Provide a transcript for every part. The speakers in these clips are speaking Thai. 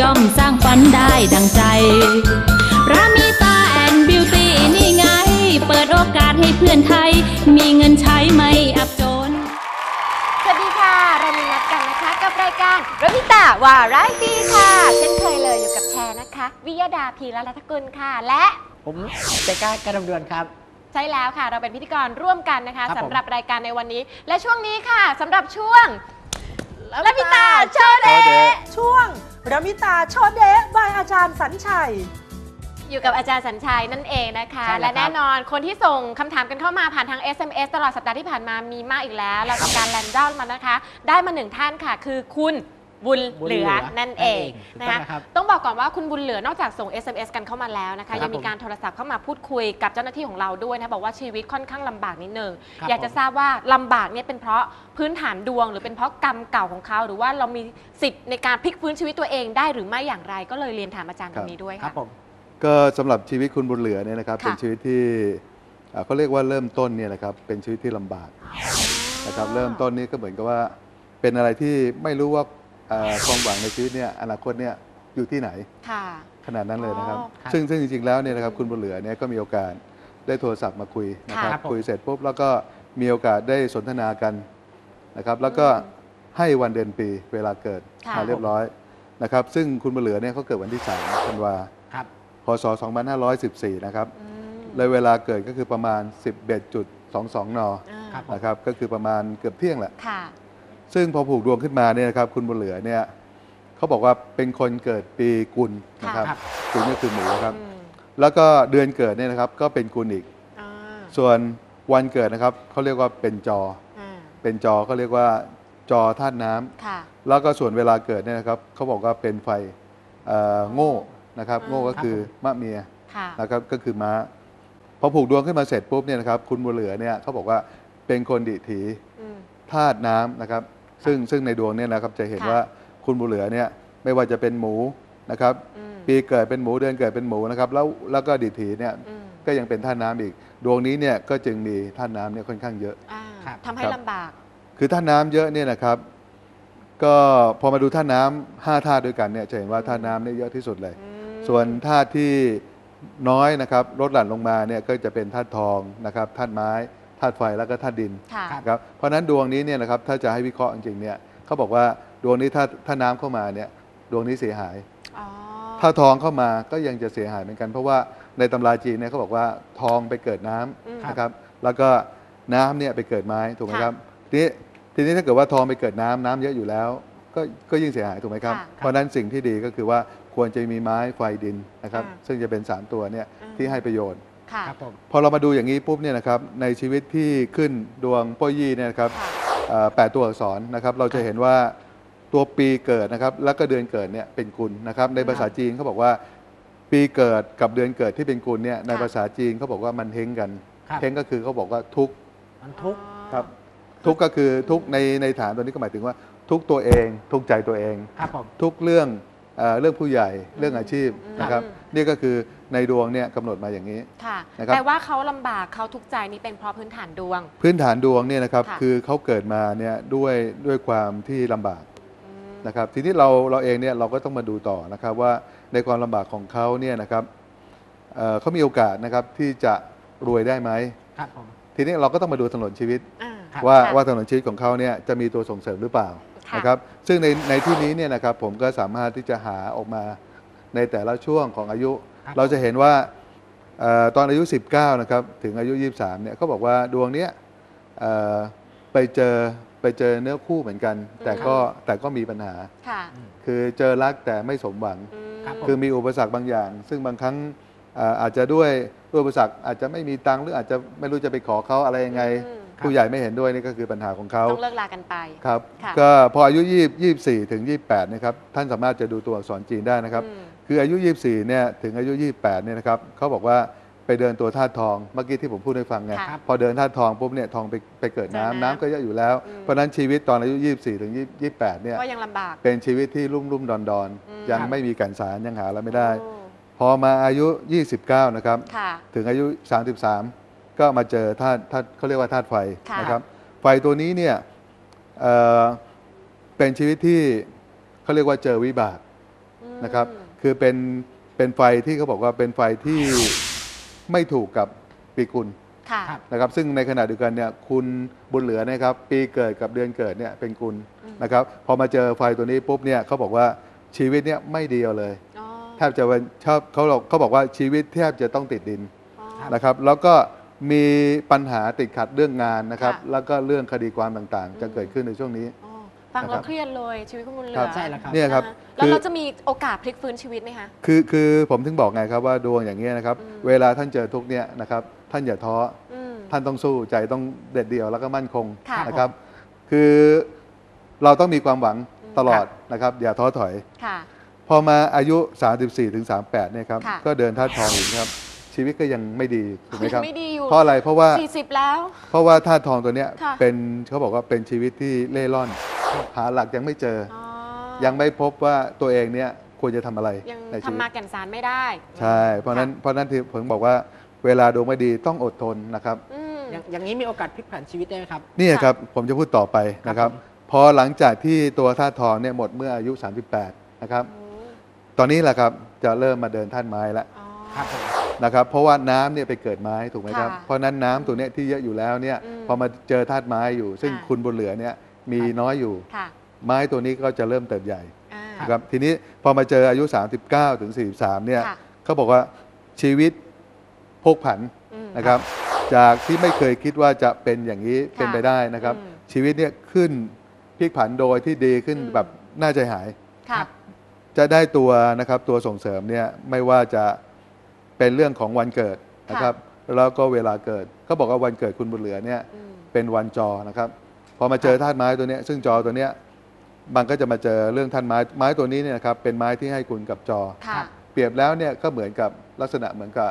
ย่อมสร้างฝันได้ดังใจรามีตาแอนบิวตี้นี่ไง เปิดโอกาสให้เพื่อนไทย มีเงินใช้ไม่อับจน สวัสดีค่ะ เรามีนัดกันนะคะ กับรายการรวิตาวาไรตี้ค่ะ เช่นเคยเลยอยู่กับแชร์นะคะ วิยดาพีรัตนกุลค่ะ และผมเตก้าการดำเนินครับ ใช่แล้วค่ะ เราเป็นพิธีกรร่วมกันนะคะครับผม สำหรับรายการในวันนี้ และช่วงนี้ค่ะสำหรับช่วง รวิตาโชว์เดะช่วงระมิตาโชดเดะบายอาจารย์สัญชัย อยู่กับอาจารย์สัญชัยนั่นเองนะคะใช่แล้วและแน่ครับนอนคนที่ส่งคำถามกันเข้ามาผ่านทาง SMS ตลอดสัปดาห์ที่ผ่านมามีมากอีกแล้ว เราทำการแรนดอมมานะคะ ได้มาหนึ่งท่านค่ะ คือคุณ บุญเหลือนั่นเองนะถูกต้คะงนะครับต้องบอกก่อนว่าคุณบุญเหลือนอกจากส่ง SMS กันเข้ามาแล้วนะคะครับยังมีการโทรศัพท์เข้ามาพูดคุยกับเจ้าหน้าที่ของเราด้วยนะบอกว่าชีวิตค่อนข้างลำบากนิดนึงครับอยากจะผมทราบว่าลำบากเนี่ยเป็นเพราะพื้นฐานดวง หรือเป็นเพราะกรรมเก่าของเขาหรือว่าเรามีสิทธิ์ในการพลิกฟื้นชีวิตตัวเองได้หรือไม่อย่างไร ก็เลยเรียนถามอาจารย์ตรงนี้ด้วยครัค่ะ บผม ก็สำหรับชีวิตคุณบุญเหลือเนี่ยนะครับค่ะ เป็นชีวิตที่อ่าเขาเรียกว่าเริ่มต้นเนี่ยนะครับเป็นชีวิตที่ลำบากนะครับเริ่มต้นนี้ก็เหมือนกับว่าเป็นอะไรที่ไม่รู้ว่า อ่าความหวังในชีวิตเนี่ยอนาคตเนี่ยอยู่ที่ไหนค่ะ ขนาดนั้นเลยนะครับ อ๋อครับซึ่งซึ่งจริงๆแล้วเนี่ยนะครับคุณบุญเหลือเนี่ยก็มีโอกาสได้โทรศัพท์มาคุยนะครับครับผม คุยเสร็จปุ๊บแล้วก็มีโอกาสได้สนทนากันนะครับแล้วก็ให้วันเดือนปีเวลาเกิดค่ะ มาเรียบร้อยนะครับซึ่งคุณบุญเหลือเนี่ยเขาเกิดวันที่3ธันวาครับ พศ 2514 นะครับอืมเลยเวลาเกิดก็คือประมาณ 11.22 น อ่าครับผมนะครับก็คือประมาณเกือบเที่ยงแหละ ค่ะ ซึ่งพอผูกดวงขึ้นมาเนี่ยนะครับคุณบุญเหลือเนี่ยเขาบอกว่าเป็นคนเกิดปีกุลนะครับครับกุลก็คือหมูครับ อืมแล้วก็เดือนเกิดเนี่ยนะครับก็เป็นกุลอีก อ่าส่วนวันเกิดนะครับเขาเรียกว่าเป็นจอ อ่าเป็นจอเขาเรียกว่าจอธาตุน้ำค่ะแล้วก็ส่วนเวลาเกิดเนี่ยนะครับเขาบอกว่าเป็นไฟเอ่อโง่นะครับอืมโง่ก็คือมะเมีย ค่ะนะครับก็คือม้าพอผูกดวงขึ้นมาเสร็จปุ๊บเนี่ยนะครับคุณบุญเหลือเนี่ยเขาบอกว่าเป็นคนดิถีอืมธาตุน้ำนะครับ ซึ่งซึ่งในดวงเนี่ยนะครับจะเห็นค่ะ ว่าคุณบุญเหลือเนี่ยไม่ว่าจะเป็นหมูนะครับ อืมปีเกิดเป็นหมูเดือนเกิดเป็นหมูนะครับแล้วแล้วก็ดิถีเนี่ยอืมก็ยังเป็นธาตุน้ำอีก ดวงนี้เนี่ยก็จึงมีธาตุน้ำเนี่ยค่อนข้างเยอะ อ่าครับ ทำให้ครับ ลำบาก คือธาตุน้ำเยอะเนี่ยนะครับ ก็พอมาดูธาตุน้ำห้าธาตุด้วยกันเนี่ยจะเห็นว่าธาตุน้ำเนี่ยเยอะที่สุดเลย อืมส่วนธาตุที่น้อยนะครับลดหลั่นลงมาเนี่ยก็จะเป็นธาตุทองนะครับธาตุไม้ ธาตุไฟแล้วก็ธาตุดินค่ะครับนะครับเพราะฉะนั้นดวงนี้เนี่ยนะครับถ้าจะให้วิเคราะห์จริงๆเนี่ยเขาบอกว่าดวงนี้ถ้าถ้าน้ำเข้ามาเนี่ยดวงนี้เสียหายอ๋อถ้าทองเข้ามาก็ยังจะเสียหายเหมือนกัน เพราะว่าในตำราจีนเนี่ยเขาบอกว่าทองไปเกิดน้ำอืมนะครับ แล้วก็น้ำเนี่ยไปเกิดไม้ถูกไหมค่ะครับทีนี้ทีนี้ถ้าเกิดว่าทองไปเกิดน้ำน้ำเยอะอยู่แล้ว ก็ก็ยิ่งเสียหายถูกไหมครับค่ะเพราะฉะนั้นสิ่งที่ดีก็คือว่าควรจะมีไม้ไฟดินนะครับอ่าซึ่งจะเป็นสามตัวเนี่ยอืมที่ให้ประโยชน์ ค่ะ ครับผมพอเรามาดูอย่างนี้ปุ๊บเนี่ยนะครับในชีวิตที่ขึ้นดวงโป้ยี่เนี่ยนะครับค่ะเอ่อแปดตัวอักษรนะครับเราจะเห็นว่าตัวปีเกิดนะครับแล้วก็เดือนเกิดเนี่ยเป็นกุลนะครับในภาษาจีนเขาบอกว่าปีเกิดกับเดือนเกิดที่เป็นกุลเนี่ยในค่ะภาษาจีนเขาบอกว่ามันเฮงกันครับเฮงก็คือเขาบอกว่าทุกข์ มันทุกข์ ครับทุกข์ก็คือทุกข์ในในฐานตัวนี้ก็หมายถึงว่า ทุกข์ตัวเอง ทุกข์ใจตัวเอง ครับผม ทุกเรื่อง เอ่อเรื่องผู้ใหญ่เรื่องอาชีพอืมนะครับนี่ก็คือในดวงเนี่ยกำหนดมาอย่างนี้ ค่ะนะครับ แต่ว่าเขาลำบากเขาทุกข์ใจนี่เป็นเพราะพื้นฐานดวง พื้นฐานดวงเนี่ยนะครับค่ะ คือเขาเกิดมาเนี่ยด้วยด้วยความที่ลำบากอืมนะครับทีนี้เราเราเองเนี่ยเราก็ต้องมาดูต่อนะครับว่าในความลำบากของเขาเนี่ยนะครับเอ่อเขามีโอกาสนะครับที่จะรวยได้ไหมครับผม ทีนี้เราก็ต้องมาดูถนนชีวิต อ่า ครับ ว่าค่ะ ว่าถนนชีวิตของเขาเนี่ยจะมีตัวส่งเสริมหรือเปล่าค่ะ นะครับซึ่งในในที่นี้เนี่ยนะครับผมก็สามารถที่จะหาออกมาในแต่ละช่วงของอายุครับเราจะเห็นว่าเอ่อตอนอายุ 19นะครับถึงอายุ 23เนี่ยเขาบอกว่าดวงเนี้ยเอ่อไปเจอไปเจอเนื้อคู่เหมือนกัน แต่ก็แต่ก็มีปัญหาค่ะคือเจอรักแต่ไม่สมหวังอืมครับผมคือมีอุปสรรคบางอย่าง ซึ่งบางครั้งเอ่ออาจจะด้วยด้วยอุปสรรคอาจจะไม่มีตังค์หรืออาจจะไม่รู้จะไปขอเขาอะไรยังไงอืม ผู้ใหญ่ไม่เห็นด้วยนี่ก็คือปัญหาของเขาต้องเลิกลากันไปครับค่ะก็พออายุ20 24ถึง28นะครับท่านสามารถจะดูตัวอักษรจีนได้นะครับอืมคืออายุ 24เนี่ยถึงอายุ 28เนี่ยนะครับเขาบอกว่าไปเดินตัวธาตุทองเมื่อกี้ที่ผมพูดให้ฟังไงค่ะพอเดินธาตุทองปุ๊บเนี่ยทองไปไปเกิดเจอน้ำน้ำน้ำก็เยอะอยู่แล้วอืมเพราะฉะนั้นชีวิตตอนอายุ 24 ถึง 28เนี่ยก็ยังลำบากเป็นชีวิตที่รุ่มรุ่มดอนดอนอืมยังไม่มีกันสารยังหาอะไรไม่ได้โอ้พอมาอายุ 29 นะครับค่ะถึงอายุ 33 ก็มาเจอธาตุธาตุเขาเรียกว่าธาตุไฟค่ะนะครับ ไฟตัวนี้เนี่ยเอ่อเป็นชีวิตที่เขาเรียกว่าเจอวิบากอืมนะครับ คือเป็นเป็นไฟที่เขาบอกว่าเป็นไฟที่ไม่ถูกกับปีกุลค่ะครับ นะครับ ซึ่งในขณะเดียวกันเนี่ยคุณบุญเหลือเนะครับ ปีเกิดกับเดือนเกิดเนี่ยเป็นกุลอืมนะครับ พอมาเจอไฟตัวนี้ปุ๊บเนี่ยเขาบอกว่าชีวิตเนี่ยไม่ดีเอาเลย อ๋อแทบจะเป็นชอบเขาบอกเขาบอกว่าชีวิตแทบจะต้องติดดิน อ๋อ ครับ นะครับแล้วก็ มีปัญหาติดขัดเรื่องงานนะครับ ค่ะ แล้วก็เรื่องคดีความต่างๆ จะอืมเกิดขึ้นในช่วงนี้ อ๋อฟังนะคแล้รัวบเครียดเลยชีวิตคุณบุญเหลืครัอบ ใช่แล้วครับ เนี่ยครับนะแล้วคือ เราจะมีโอกาสพลิกฟื้นชีวิตไหมคะ คือคือผมถึงบอกไงครับว่าดวงอย่างนี้ยนะครับ อืม เวลาท่านเจอทุกข์เนี่ยนะครับ ท่านอย่าท้อ อืม ท่านต้องสู้ใจต้องเด็ดเดี่ยวแล้วก็มั่นคงค่ะนะครับ คือเราต้องมีความหวังอืม ตลอดนะครับ อย่าท้อถอย ค่ะ พอมาอายุ 34ถึง38เนี่ยครับค่ะ ก็เดินท่าตุทองอีกครับ ชีวิตก็ยังไม่ดีถูกไหมครับ ไม่ดีอยู่เพราะอะไรเพราะว่า สี่สิบแล้ว เพราะว่าท่าตุทองตัวเนี้ยค่ะ เป็นเขาบอกว่าเป็นชีวิตที่เล่ร่อน หาหลักยังไม่เจออ๋ออยังไม่พบว่าตัวเองเนี่ยควรจะทำอะไรยังในชีวิทำตมาแก่นสารไม่ได้ใช่เพราะนั้นเพราะนั้นที่ผมบอกว่าเวลาดวงไม่ดีต้องอดทนนะครับอืม อย่างอย่างนี้มีโอกาสพลิกผันชีวิตได้ไหมครับ นี่ครับผมจะพูดต่อไปนะครับครับพอหลังจากที่ตัวธาตุทองเนี่ยหมดเมื่ออายุ 38 นะครับโอ้ตอนนี้แหละครับจะเริ่มมาเดินท่านไม้แล้วอ๋อครับผม นะครับเพราะว่าน้ำเนี่ยไปเกิดไม้ถูกไหมครับ ค่ะเพราะฉะนั้นน้ำตัวเนี้ยที่เยอะอยู่แล้วเนี่ยอืมพอมาเจอธาตุไม้อยู่ ซึ่งค่ะ คุณบนเหลือเนี่ยมีน้อยอยู่ ค่ะไม้ตัวนี้ก็จะเริ่มเติบใหญ่อ่า นะครับทีนี้พอมาเจออายุ 39 ถึง 43เนี่ยค่ะ เขาบอกว่าชีวิตพกผันอืม นะครับ จากที่ไม่เคยคิดว่าจะเป็นอย่างนี้ค่ะเป็นไปได้นะครับ อืมชีวิตเนี่ยขึ้นพลิกผันโดยที่ดีขึ้นอืม แบบน่าใจหาย ค่ะ จะได้ตัวนะครับตัวส่งเสริมเนี่ยไม่ว่าจะ เป็นเรื่องของวันเกิดนะครับ แล้วก็เวลาเกิดเขาบอกว่าวันเกิดคุณบุญเหลือเนี่ยอืมเป็นวันจอนะครับพอมาเจอธาตุไม้ตัวเนี้ยซึ่งจอตัวเนี้ยมันก็จะมาเจอเรื่องธาตุไม้ไม้ตัวนี้เนี่ยนะครับเป็นไม้ที่ให้คุณกับจอ ค่ะ เปรียบแล้วเนี่ยก็เหมือนกับลักษณะเหมือนกับ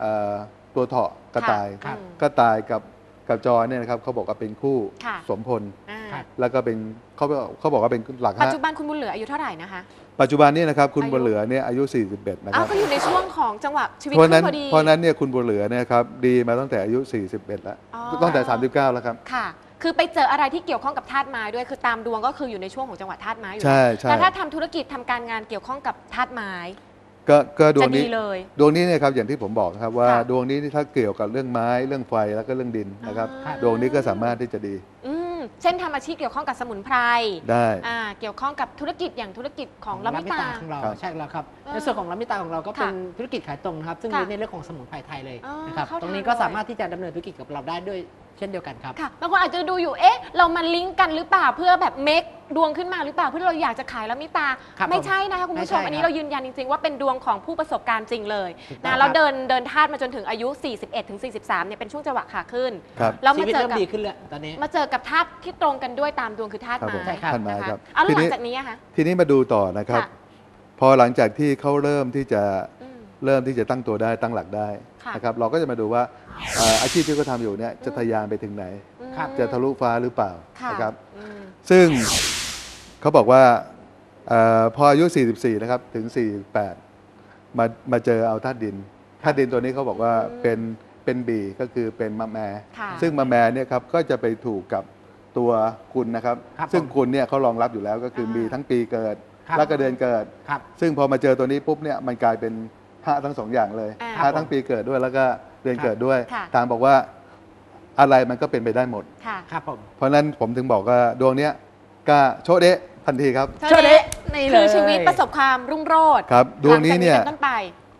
เอ่อตัวเถาะกระต่ายครับ อืม กระต่ายกับกับจอเนี่ยนะครับเขาบอกว่าเป็นคู่ค่ะ สมพล อ่าครับ แล้วก็เป็นเขาบอกเขาบอกว่าเป็นหลักปัจฮะจุบันคุณบุญเหลืออายุเท่าไหร่นะคะ ปัจจุบันนี้นะครับคุณอายุ บุญเหลือเนี่ยอายุ 41 นะคอ้ารัวบก็อยู่ในช่วงของจังหวะชีวิตเพราะฉะนั้นขึ้นพอดี เพราะฉะนั้นเนี่ยคุณบุญเหลือเนี่ยครับดีมาตั้งแต่อายุ 41 แล้วอ๋อ ตั้งแต่ 39 แล้วครับ ค่ะ คือไปเจออะไรที่เกี่ยวข้องกับธาตุไม้ด้วย คือตามดวงก็คืออยู่ในช่วงของจังหวะธาตุไม้อยู่ใช่แล้วใช่ แต่ถ้าทำธุรกิจทำการงานเกี่ยวข้องกับธาตุไม้ก็ก็ดวจะงดีนี้ เลย ดวงนี้เนี่ยครับอย่างที่ผมบอกนะครับว่าค่ะ ดวงนี้ถ้าเกี่ยวกับเรื่องไม้เรื่องไฟแล้วก็เรื่องดินนะครับ อ่าดวงนี้ก็สามารถที่จะดี อืม เช่นทำอาชีพเกี่ยวข้องกับสมุนไพรได้ อ่าเกี่ยวข้องกับธุรกิจอย่างธุรกิจของลมิตา ของเราครับ ใช่แล้วครับเออในส่วนของลมิตาของเราก็ค่ะเป็นธุรกิจขายตรงนะครับซึ่งค่ะเน้นในเรื่องของสมุนไพรไทยเลยอ๋อนะครับเข้าตรงนี้ทางก็เลย สามารถที่จะดำเนินธุรกิจกับเราได้ด้วย เช่นเดียวกันครับ ค่ะบางคนอาจจะดูอยู่เอ๊ะ เรามาลิงก์กันหรือเปล่าเพื่อแบบเมคดวงขึ้นมาหรือเปล่าเพื่อเราอยากจะขายแล้วมิตา ครับไม่ใช่นะคะคุณผู้ชม ไม่ใช่อันนี้ครับเรายืนยันจริงๆ ว่าเป็นดวงของผู้ประสบการณ์จริงเลยถูกต้องนะเราเดินเดินธาตุมาจนถึงอายุ 41ถึง43เนี่ยเป็นช่วงจังหวะขาขึ้นครับ แล้วชีมาวิตเจอเริ่มกับดีขึ้นแล้วตอนนี้ มาเจอกับธาตุที่ตรงกันด้วยตามดวงคือธาตุครับไม้ผมใช่ครับท่านไม้นะคะครับเอาแล้วทีหลันี้ งจากนี้อะคะ ทีนี้มาดูต่อนะครับ ค่ะ พอหลังจากที่เขาเริ่มที่จะอืม เริ่มที่จะตั้งตัวได้ตั้งหลักได้ค่ะ นะครับเราก็จะมาดูว่าเอ่ออาชีพที่เขาทำอยู่เนี่ยจะทะยานไปถึงไหนอืมครับ จะทะลุฟ้าหรือเปล่าค่ะนะครับ อืมซึ่งเขาบอกว่าเออพออายุ 44 นะครับ ถึง 48 มามาเจอเอาธาตุดินธาตุดินตัวนี้เขาบอกว่าอืมเป็นเป็นบีก็คือเป็นมะแม ค่ะ ซึ่งมะแมเนี่ยครับก็จะไปถูกกับตัวคุณนะครับ ครับซึ่งผมคุณเนี่ยเขารองรับอยู่แล้วก็คือมีทั้งปีเกิด ครับ แล้วก็เดือนเกิด ครับ ซึ่งพอมาเจอตัวนี้ปุ๊บเนี่ยมันกลายเป็น พระทั้งสองอย่างเลยอ่าพระทั้งปีเกิดด้วยแล้วก็เดือนเกิดด้วยค่ะ ทางบอกว่าอะไรมันก็เป็นไปได้หมด ค่ะครับผม เพราะฉะนั้นผมถึงบอกว่าดวงเนี้ยก็โชคเดะทันทีครับโชคดีนี่เลย คือชีวิตประสบความรุ่งโรจน์ครับดวงนี้เนี่ย หลังจากเป็นต้นไป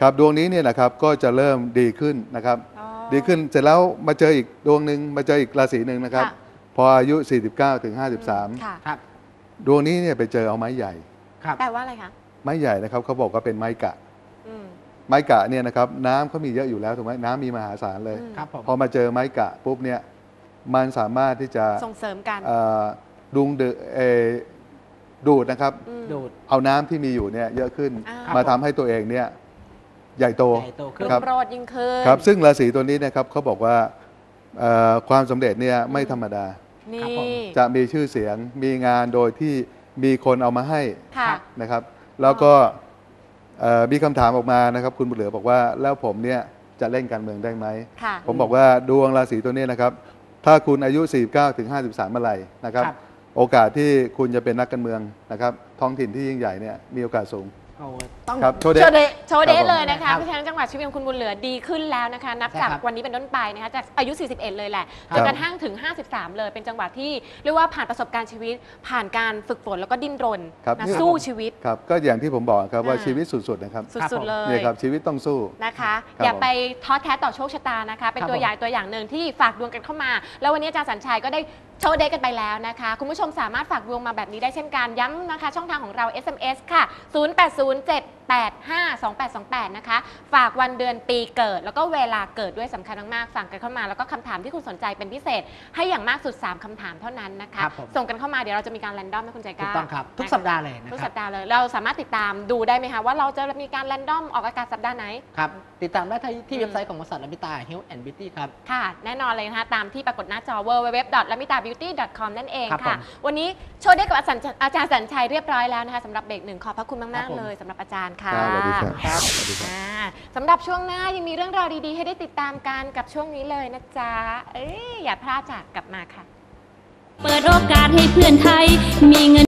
ครับดวงนี้เนี่ยนะครับก็จะเริ่มดีขึ้นนะครับ อ๋อ ดีขึ้นเสร็จแล้วมาเจออีกดวงหนึ่งมาเจออีกราศีหนึ่งนะครับ ค่ะ พออายุ 49ถึง53ค่ะครับดวงนี้เนี่ยไปเจอเอาไม้ใหญ่ ครับ แปลว่าอะไรคะไม้ใหญ่นะครับเขาบอกว่าเป็นไม้กะ อืม ไม้กะเนี่ยนะครับน้ำเขามีเยอะอยู่แล้วถูกไหมน้ำมีมหาศาลเลยอืมครับผม พอมาเจอไม้กะปุ๊บเนี่ยมันสามารถที่จะส่งเสริมกัน เอ่อดุงดเอ่อดูดนะครับ อืม ดูด เอาน้ำที่มีอยู่เนี่ยเยอะขึ้นอ่าครับมาทำให้ตัวเองเนี่ยใหญ่โต ใหญ่โตขึ้น ค รับรุ่งโรจน์ยิ่งขึ้นครับซึ่งราศีตัวนี้นะครับเขาบอกว่าเอ่อความสำเร็จเนี่ยไม่ธรรมดา นี่ครับผม จะมีชื่อเสียงมีงานโดยที่มีคนเอามาให้ค่ะ นะครับ แล้วก็เอ่อ มีคำถามออกมานะครับ คุณบุญเหลือบอกว่าแล้วผมเนี่ยจะเล่นการเมืองได้ไหม ค่ะ ผมบอกว่าดวงราศีตัวนี้นะครับ ถ้าคุณอายุ 49ถึง53เมื่อไหร่นะครับ ครับ โอกาสที่คุณจะเป็นนักการเมืองนะครับ ท้องถิ่นที่ยิ่งใหญ่เนี่ยมีโอกาสสูง โอ้ต้อง ครับโชว์เดะโชว์เดะโชว์เดครับผมย์เลยนะคะครับเพราะฉะนั้นจังหวะชีวิตของคุณบุญเหลือดีขึ้นแล้วนะคะ นับใช่จากครับวันนี้เป็นต้นไปนะคะจากอายุ 41 เลยแหละครับจนกระทั่งถึง 53 เลยเป็นจังหวะที่เรียกว่าผ่านประสบการณ์ชีวิต ผ่านการฝึกฝนแล้วก็ดิ้นรนครับนะนี่ สู้ชีวิต ครับก็อย่างที่ผมบอกครับว่าอ่า ชีวิตสุดๆนะครับสุดๆเลยเนี่ยครับชีวิตต้องสู้ นะคะ ครับอย่าไปท้อแท้ต่อโชคชะตานะคะ เป็นครับตัวผม อย่างตัวอย่างหนึ่งที่ฝากดวงกันเข้ามา แล้ววันนี้อาจารย์สัญชัยก็ได้ โชว์เดย์กันไปแล้วนะคะ คุณผู้ชมสามารถฝากดวงมาแบบนี้ได้เช่นกันย้ำนะคะ ช่องทางของเรา SMS ค่ะ 0807852828 นะคะ ฝากวันเดือนปีเกิด แล้วก็เวลาเกิดด้วยสำคัญมากๆฝากกันเข้ามา แล้วก็คำถามที่คุณสนใจเป็นพิเศษ ให้อย่างมากสุด 3คำถามเท่านั้นนะคะ ครับผม ส่งกันเข้ามาเดี๋ยวเราจะมีการแรนดอมให้คุณใจกถูล้ากต้องครับ ทุกนะคะสัปดาห์เลยนะทุกครัสับปดาห์เลยเราสามารถติดตามดูได้ไหมคะว่าเราจะมีการแรนดอมออกอากาศสัปดาห์ไหน ครับ ติดตามได้ที่ที่อืมเว็บไซต์ของบริษัทลามิตา Health and Beauty ครับ ค่ะ แน่นอนเลยนะคะ ตามที่ปรากฏหน้าจอ www.lamitabeauty.com นั่นเองครับค่ะ ผมวันนี้โชว์ได้กับอาจารย์อาจารย์สัญชัยเรียบร้อยแล้วนะคะสำหรับเบรกหนึ่งขอบพระคุณครัมากบผมๆเลยสำหรับอาจารย์ค่ะ ครับสวัสดีครับ ครับสวัสดีครับ อ่าสำหรับช่วงหน้ายังมีเรื่องราวดี ๆ ให้ได้ติดตามกันกับช่วงนี้เลยนะจ๊ะ เอ้ยอย่าพลาดจากกลับมาค่ะ เปิดโอกาสให้เพื่อนไทยมีเงิน